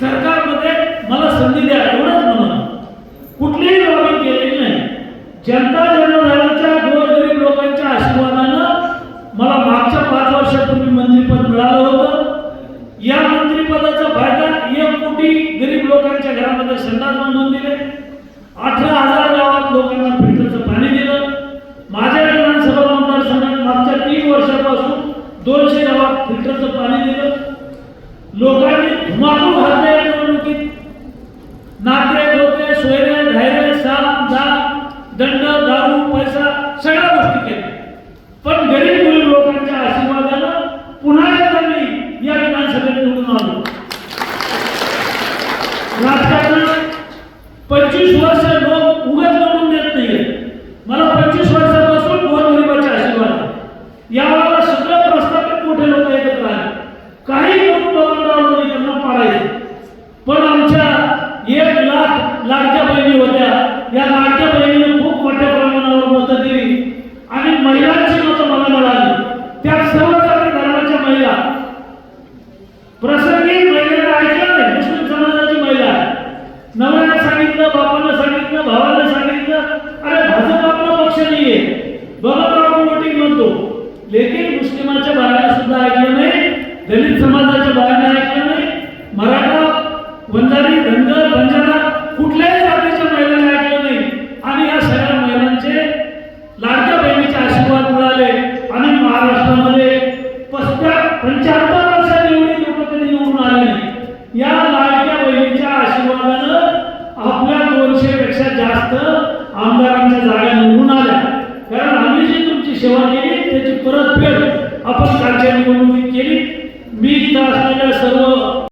सरकारमध्ये मला संधी द्या एवढंच म्हणून. कुठलीही लॉबिंग केलेली नाही. जनता जनार्दनाच्या गोरगरीब लोकांच्या आशीर्वादानं मला मागच्या पाच वर्षापूर्वी मंत्रीपद मिळालं होतं. या मंत्रिपदाचा फायदा एक कोटी गरीब लोकांच्या घरामध्ये संडास बांधून दिले. अठरा हजार गावात लोकांना फिल्टरचं पाणी दिलं. माझ्या विधानसभा मतदारसंघात मागच्या तीन वर्षापासून दोनशे गावात फिल्टरचं पाणी लोकांनी धुमाकूळ घातले या निवडणुकीत. नाते डोके सोयरे धैर्य साप जाप दंड दारू पैसा सगळ्या गोष्टी केल्या. पण गरीब गरीब लोकांच्या आशीर्वादानं पुन्हा एकदा मी या विधानसभेत निवडून आलो. राजकारणात पण आमच्या एक लाख लाडक्या बहिणी होत्या. या लाडक्या बहिणीने खूप मोठ्या प्रमाणावर मदत दिली. आणि महिलांची मत मला मिळाली. त्या सर्वसाधारण धर्माच्या महिला. प्रसंगी महिलेला ऐकलं नाही. मुस्लिम समाजाची महिला नवऱ्याने सांगितलं बापानं सांगितलं भावानं सांगितलं. अरे भाजप आपला पक्ष नाहीये. बघा आपण वोटिंग म्हणतो. लेकिन मुस्लिमाच्या बाहेर सुद्धा ऐकलं नाही. दलित समाजाच्या बाहेर ऐकलं नाही. आजारी धनगर बंजारा कुठल्याही जातीच्या महिलांना ऐकलं नाही. आणि या सगळ्या महिलांचे लाडक्या बहिणीचे आशीर्वाद मिळाले. आणि महाराष्ट्रामध्ये पस्त्या पंच्याहत्तर वर्षांनी एवढी लोक कधी निवडून आले. या लाडक्या बहिणीच्या आशीर्वादानं आपल्या दोनशे पेक्षा जास्त आमदारांच्या जागा निवडून आल्या.